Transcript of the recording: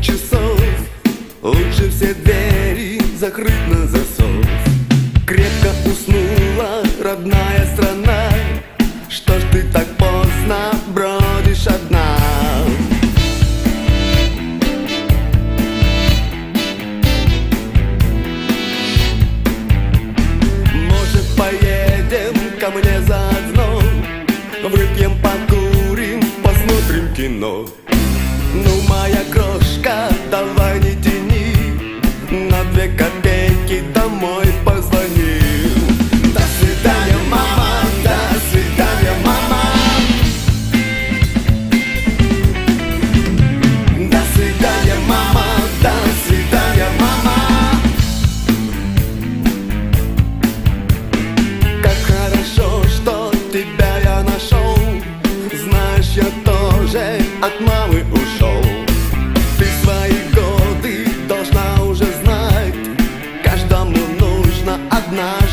часов. Лучше все двери закрыть на засов. Крепко уснула родная страна. Что ж ты так поздно бродишь одна? Может поедем ко мне заодно? Выпьем, покурим, посмотрим кино. Ну, моя крошка, давай не тяни. На две копейки домой позвони. До свидания, мама, до свидания, мама. До свидания, мама, до свидания, мама. Как хорошо, что тебя я нашел. Знаешь, я тоже от пошел Ты свои годы должна уже знать. Каждому нужно однажды